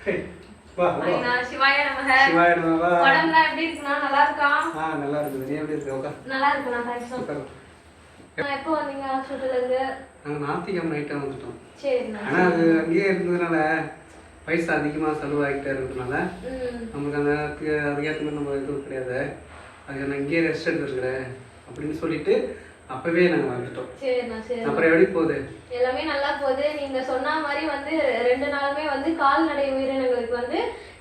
வா வா. ஐயா, சிவாய நமக. சிவாய நமவா உடம்புலாம் எப்படி இருக்குண்ணா நல்லா இருக்கா? ஆ நல்லா இருக்குது. நீ எப்படி இருக்க? உட்கார். நல்லா இருக்குண்ணா தேங்க்ஸ் உட்கார். எப்போ வந்தீங்க ஹாஸ்பிட்டல்ல இருந்து? நாங்கள் ஞாத்திக்கிழமை நைட்டாக வந்துட்டோம். சரிண்ணா ஆனால் அது அங்கேயே இருந்ததுனால பைசா அதிகமாக செலவாகிட்டே இருக்கிறதுனால ம். நம்மளுக்கு அந்த அதுக்கு அதுக்கேற்ற மாதிரி நம்ம எதுவும் கிடையாது. அதுக்கு நான் இங்கேயே ரெஸ்ட் எடுத்துருக்குறேன் அப்படின்னு சொல்லிட்டு அப்போவே நாங்கள் வந்துட்டோம். சரி அப்புறம் எப்படி போகுது? எல்லாமே நல்லா போகுது. நீங்க சொன்ன மாதிரி வந்து ரெண்டு நாளுமே கால்நடை உயிரினங்களுக்கு வந்து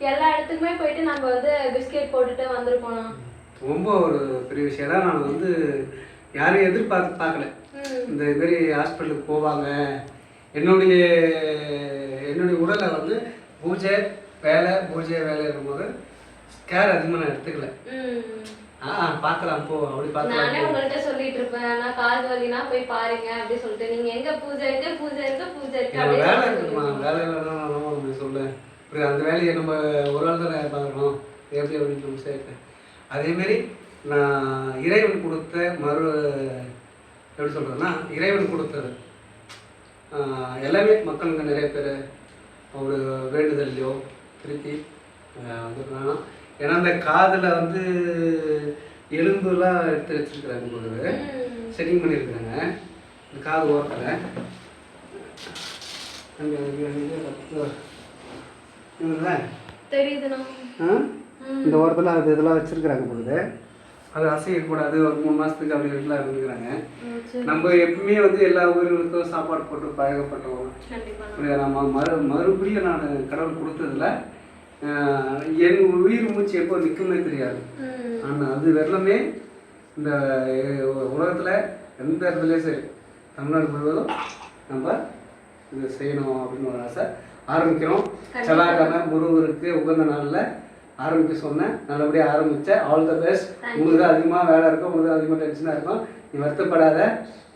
எல்லா இடத்துக்குமே போயிட்டு நம்ம வந்து பிஸ்கெட் போட்டுட்டு வந்திருக்கோம்ண்ணா ரொம்ப ஒரு பெரிய விஷயம். தான் நான் வந்து யாரையும் எதிர்பார்த்து பார்க்கல. இந்த மாரி ஹாஸ்பிட்டலுக்கு போவாங்க. என்னுடைய என்னுடைய உடலை வந்து பூஜை வேலை பூஜை வேலை இருக்கும்போது கேர் அதிகமாக நான் எடுத்துக்கல. ம். ஆ ஆ, பார்க்கலாம் போ அப்படி பார்க்கலாம் நானே உங்கள்கிட்ட சொல்லிட்டு இருப்பேன். ஆனா கால் வலினா போய் பாருங்க அப்படி சொல்லிட்டு. நீங்க எங்க பூஜை இருக்கு பூஜை இருக்கு பூஜை இருக்கு வேலை இருக்குமா? வேலை இல்லைன்னா இப்படி அந்த வேலையை நம்ம ஒரு ஆள் தானே பார்க்கணும் எப்படி அப்படின்னு நம்ம சேர்த்தேன் அதேமாரி நான் இறைவன் கொடுத்த மறு எப்படி சொல்கிறதுன்னா இறைவன் கொடுத்தது எல்லாமே மக்களுங்க நிறைய பேர் ஒரு வேண்டுதல்லையோ திருப்பி வந்துருக்காங்க ஏன்னா அந்த காதில் வந்து எலும்புலாம் எடுத்து வச்சிருக்கிறாங்க பொழுது. செட்டிங் பண்ணியிருக்கிறாங்க இந்த காது ஓரத்தில் அங்கே இவங்கள தெரியுதுண்ணா. இந்த ஓரத்தில் அது இதெல்லாம் வச்சிருக்கிறாங்க பொழுது அது அசையக்கூடாது ஒரு மூணு மாதத்துக்கு அப்படி இப்படிலாம் இருந்துக்கிறாங்க. நம்ம எப்பவுமே வந்து எல்லா உயிர்களுக்கும் சாப்பாடு போட்டு பழகப்பட்டோம். புரியுதா? நம்ம மறு மறுபடியும் நான் கடவுள் கொடுத்ததுல என் உயிர் மூச்சு எப்போ நிற்குமே தெரியாது. ஆனால் அது வெள்ளமே இந்த உலகத்தில் எந்த இடத்துலையும் சரி தமிழ்நாடு முழுவதும் நம்ம இது செய்யணும் அப்படின்னு ஒரு ஆசை. ஆரம்பிக்கிறோம். செவ்வாய்க்கிழமை முருகருக்கு உகந்த நாளில் ஆரம்பிக்க சொன்னேன். நல்லபடியாக ஆரம்பித்தேன் ஆல் த பெஸ்ட் உங்களுக்கு தான் அதிகமாக வேலை இருக்கும் உங்களுக்கு தான் அதிகமாக டென்ஷனாக இருக்கும். நீ வருத்தப்படாத.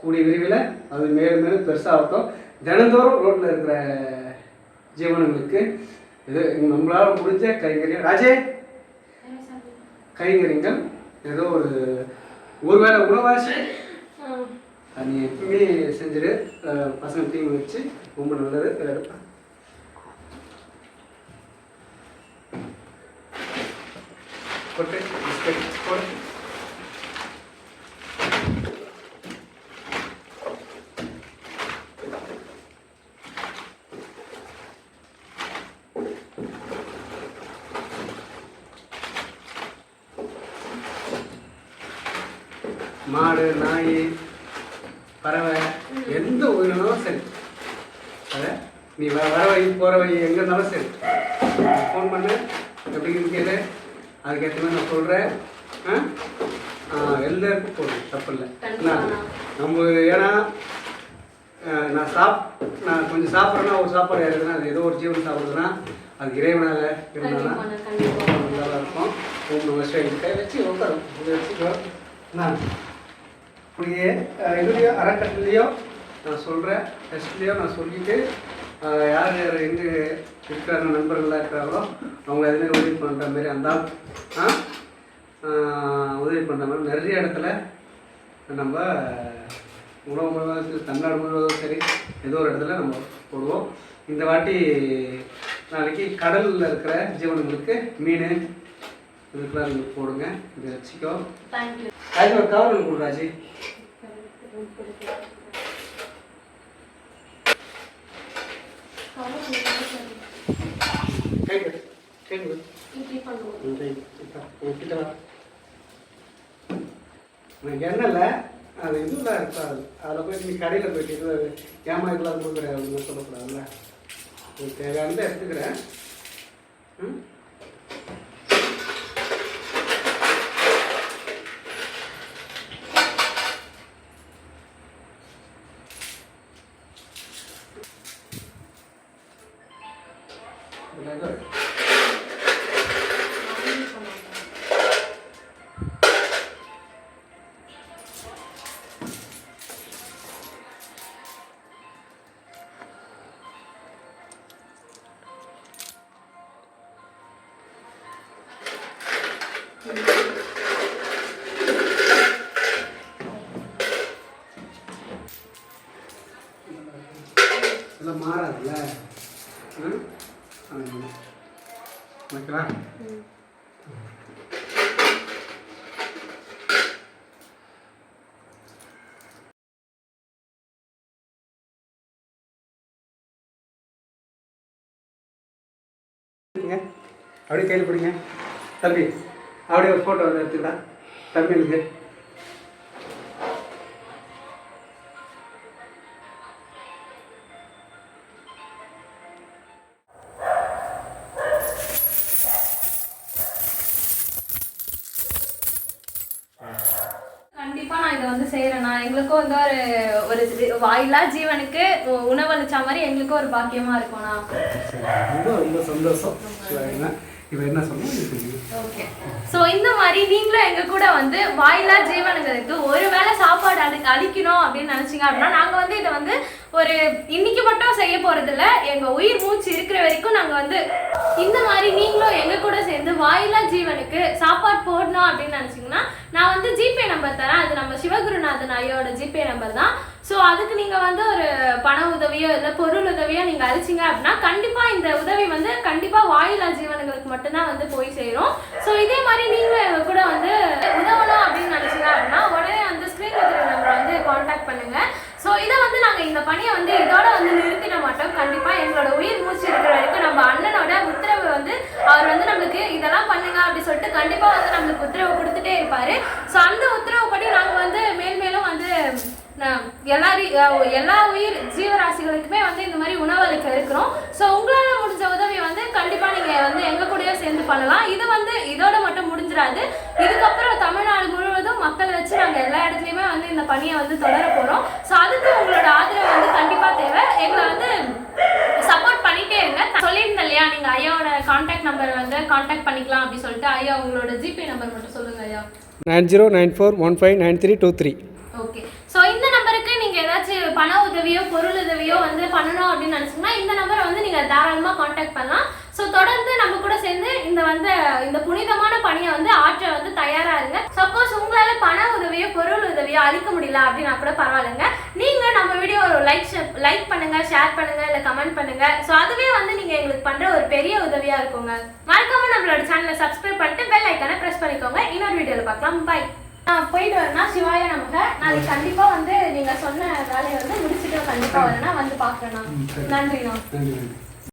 கூடிய விரைவில் அது மேலும் மேலும் பெருசாகட்டும். தினந்தோறும் ரோட்டில் இருக்கிற ஜீவனங்களுக்கு இது நம்மளால் முடிஞ்ச கைங்கரியம். ராஜே கைங்கரியங்கள். ஏதோ ஒரு ஒருவேளை உணவாசி ம். அது நீ எப்பவுமே செஞ்சிரு. அஹ் பசங்க டீம் வச்சு ரொம்ப நல்லது. எடுப்பேன் போட்டு பிஸ்கட் போடு மாடு நாய் பறவை எந்த உயிரினாலும் சரி. அதை நீ வ- வர வழி போற வழி எங்கே இருந்தாலும் சரி. ஃபோன் பண்ணு எப்படின்னு கேளு. அதுக்கேற்ற மாதிரி நான் சொல்கிறேன் எல்லாருக்கும் போதும் தப்பு இல்லை. என்ன நம்ம ஏன்னா நான் சாப் நான் கொஞ்சம் சாப்பிட்றேன்னா ஒரு சாப்பாடு இறக்குதுன்னா அது ஏதோ ஒரு ஜீவன் சாப்பிடுதுன்னா அது இறைவனாக இருந்தாலும் நல்லா இருக்கும். நம சிவாய. கை வச்சு உட்காரும் வச்சுக்கோ நான் இப்படியே இதுலேயோ அறக்கட்டளையோ நான் சொல்கிறேன் டெஸ்ட்லேயோ நான் சொல்லிட்டு அஹ், யார் யார் எங்கே இருக்கிறாங்க நண்பர்களாக இருக்கிறாங்களோ அவங்க எதுவுமே உதவி பண்ணுற மாதிரி அந்த உதவி பண்ணுற மாதிரி நிறைய இடத்துல நம்ம உணவு முழுவதும் தமிழ்நாடு முழுவதும் சரி ஏதோ ஒரு இடத்துல நம்ம போடுவோம். இந்த வாட்டி நாளைக்கு கடலில் இருக்கிற ஜீவனங்களுக்கு மீன் இதுக்கெல்லாம் நீங்கள் போடுங்க இதை வச்சுக்கோ. ராஜி ஒரு கவர் ஒன்று கொடு ராஜி கை கொடு கை கொடு பண்ணுவோம் உனக்கு அது இதுலாம் இருக்காது. அதில் போயிட்டு நீ கடையில் போயிட்டு இது ஏமா இதெல்லாம் கொடுக்குறேன் அப்படின்னு சொல்லக்கூடாதுல்ல. தேவையானதை எடுத்துக்கிறேன். ம்? பிடிங்க. அப்படியே கையில் பிடிங்க தம்பி அப்படியே ஒரு ஃபோட்டோ எடுத்துக்கடா தம்பி எனக்கு கண்டிப்பா நான் இதை வந்து செய்யறேன் நான் எங்களுக்கும் வந்து ஒரு ஒரு வாயில்லா ஜீவனுக்கு உணவளிச்ச மாதிரி எங்களுக்கும் ஒரு பாக்கியமா இருக்கும்ண்ணா ரொம்ப சந்தோஷம். ஓகே ஸோ இந்த மாதிரி நீங்களும் எங்க கூட வந்து வாயில்லா ஜீவனுங்களுக்கு ஒரு வேளை சாப்பாடு அதுக்கு அளிக்கணும் அப்படின்னு நினைச்சீங்க அப்படின்னா நாங்க வந்து இதை வந்து ஒரு இன்னைக்கு மட்டும் செய்ய போறது இல்ல எங்க உயிர் மூச்சு இருக்கிற வரைக்கும் நாங்க வந்து இந்த மாதிரி நீங்களும் எங்க கூட சேர்ந்து வாயிலா ஜீவனுக்கு சாப்பாடு போடணும் அப்படின்னு நினைச்சீங்கன்னா நான் வந்து ஜிபே நம்பர் தரேன். அது நம்ம சிவகுருநாதன் ஐயோட ஜிபே நம்பர் தான். ஸோ அதுக்கு நீங்க வந்து ஒரு பண உதவியோ இல்லை பொருள் உதவியோ நீங்க அழிச்சிங்க அப்படின்னா கண்டிப்பா இந்த உதவி வந்து கண்டிப்பா வாயிலா ஜீவனங்களுக்கு மட்டும்தான் வந்து போய் சேரும். ஸோ இதே மாதிரி நீங்களும் எங்க கூட வந்து உதவணும் அப்படின்னு நினைச்சீங்க அப்படின்னா உடனே வந்து ஸ்க்ரீன் நம்பரை வந்து காண்டாக்ட் பண்ணுங்க. ஸோ இதை வந்து நாங்கள் இந்த பணியை வந்து இதோட வந்து நிறுத்திட மாட்டோம். கண்டிப்பாக எங்களோட உயிர் மூச்சு இருக்கிற வரைக்கும் நம்ம அண்ணனோட உத்தரவு வந்து அவர் வந்து நம்மளுக்கு இதெல்லாம் பண்ணுங்க அப்படி சொல்லிட்டு கண்டிப்பாக வந்து நம்மளுக்கு உத்தரவு கொடுத்துட்டே இருப்பார். ஸோ அந்த உத்தரவு படி நாங்கள் வந்து மேல் மேலும் வந்து எல்லா ரீ- எல்லா உயிர் ஜீவராசிகளுக்குமே வந்து இந்த மாதிரி உணவளிக்க இருக்கிறோம். ஸோ உங்களால் முடிஞ்ச உதவியை வந்து கண்டிப்பாக நீங்கள் வந்து எங்கள் கூட சேர்ந்து பண்ணலாம். இது வந்து இதோட மட்டும் முடிஞ்சிடாது. இதுக்கப்புறம் தமிழ்நாடு முழுவதும் மக்கள் வச்சு நாங்க எல்லா இடத்துலயுமே வந்து இந்த பணியை வந்து தொடர போறோம். ஸோ அதுக்கு உங்களோட ஆதரவு வந்து கண்டிப்பா தேவை. எங்களை வந்து சப்போர்ட் பண்ணிட்டே இருங்க. சொல்லியிருந்தேன் இல்லையா நீங்க ஐயாவோட கான்டாக்ட் நம்பர் வந்து கான்டாக்ட் பண்ணிக்கலாம் அப்படி சொல்லிட்டு. ஐயா உங்களோட ஜிபே நம்பர் மட்டும் சொல்லுங்க ஐயா. Nine zero nine four one five nine three two three. Okay so இந்த நம்பருக்கு நீங்க ஏதாச்சும் பண உதவியோ பொருள் உதவியோ வந்து பண்ணணும் அப்படின்னு நினைச்சீங்கன்னா இந்த நம்பரை வந்து நீங்க தாராளமா காண்டாக்ட் பண்ணலாம். ஸோ தொடர்ந்து சேர்ந்து இந்த வந்து இந்த புனிதமான பணியை வந்து ஆற்ற வந்து தயாரா இருங்க சப்போஸ் உங்களால பண உதவியோ பொருள் உதவியோ அளிக்க முடியல அப்படின்னா கூட பரவாயில்லைங்க. நீங்க நம்ம வீடியோ ஒரு லைக் லைக் பண்ணுங்க ஷேர் பண்ணுங்க இல்ல கமெண்ட் பண்ணுங்க. ஸோ அதுவே வந்து நீங்க எங்களுக்கு பண்ற ஒரு பெரிய உதவியா இருக்குங்க. மறக்காம நம்மளோட சேனலை சப்ஸ்கிரைப் பண்ணிட்டு பெல் ஐக்கானை பிரஸ் பண்ணிக்கோங்க. இன்னொரு வீடியோல பார்க்கலாம். பை நான் போயிட்டு வரேன்னா சிவாய நமக. நாளைக்கு கண்டிப்பா வந்து நீங்க சொன்ன வேலையை வந்து முடிச்சுட்டு கண்டிப்பா வரேன்னா வந்து பாக்குறேண்ணா நன்றிண்ணா. நன்றி நன்றி